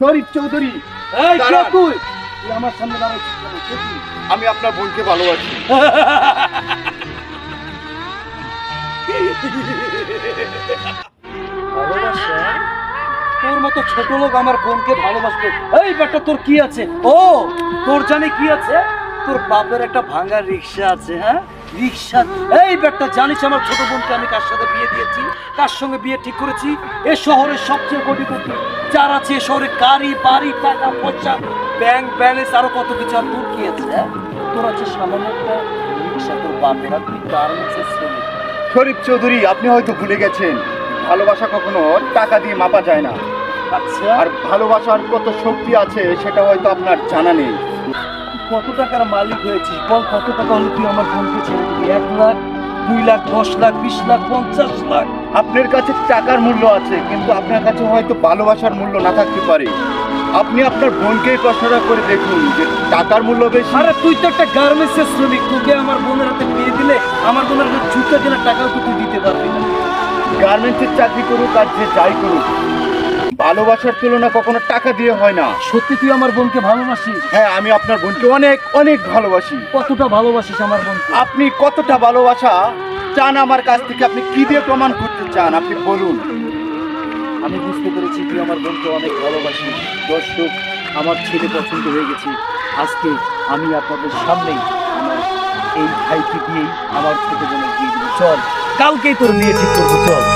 শরীফ চৌধুরী। এই কে দাঁড়ান। তুই তুই আমার সামনে দাঁড়াচ্ছিস কেন? কে তুই? আমি আপনার বোনকে ভালোবাসি। ভালোবাসা? তোর মতো ছোট লোক আমার বোনকে ভালোবাসবে। এই বেটা তোর কি আছে? ও তোর জানি কি আছে? তোর বাপের একটা ভাঙা রিক্সা আছে হ্যাঁ? রিক্সা। এই বেটা জানিস আমার ছোট বোনকে আমি কার সাথে বিয়ে দিয়েছি? কার সঙ্গে বিয়ে ঠিক করেছি? এ শহরের সবচেয়ে কোটিপতি যার আছে এ শহরে গাড়ি বাড়ি টাকা পয়সা ব্যাংক ব্যালেন্স আরও কত কিছু আর তোর কি আছে হ্যাঁ? তোর আছে সামান্য একটা রিক্সা তোর বাপের আর তুই গার্মেন্টসের শরীফ চৌধুরী আপনি হয়তো ভুলে গেছেন ভালোবাসা কখনো টাকা দিয়ে মাপা যায় না। আচ্ছা। আর ভালোবাসার কত শক্তি আছে সেটা হয়তো আপনার জানা নেই। কত টাকার মালিক হয়েছিস? বল কত টাকা হলে তুই আমার বোনকে ছেড়ে দিবি? এক লাখ দুই লাখ দশ লাখ বিশ লাখ পঞ্চাশ লাখ। আপনার কাছে টাকার মূল্য আছে কিন্তু আপনার কাছে হয়তো ভালোবাসার মূল্য না থাকতে পারে। আপনি আপনার বোনকে প্রশ্নটা করে দেখুন যে টাকার মূল্য বেশি। আরে তুই তো একটা গার্মেন্টসের শ্রমিক তোকে আমার বোনের হাতে বিয়ে দিলে আমার বোনের হাতে জুতো কেনার টাকাও তো তুই দিতে পারবি না। গার্মেন্টসের চাকরি করুক আর যে যাই করুক ভালোবাসার তুলনা কখনো টাকা দিয়ে হয় না। সত্যি তুই আমার বোনকে ভালোবাসিস? হ্যাঁ আমি আপনার বোনকে অনেক অনেক ভালোবাসি। কতটা ভালোবাসিস আমার বোনকে? আপনি কতটা ভালোবাসা চান আমার কাছ থেকে? আপনি কি দিয়ে প্রমাণ করতে চান? আপনি বলুন। আমি বুঝতে পেরেছি তুই আমার বোনকে অনেক ভালোবাসিস। দর্শক আমার ছেলে পছন্দ হয়ে গেছে। আজকে আমি আপনাদের সামনেই আমার এই ভাইকে দিয়েই আমার ছোট বোনের দিয়ে দেবো। চল কালকেই তোর বিয়ে ঠিক করব চল।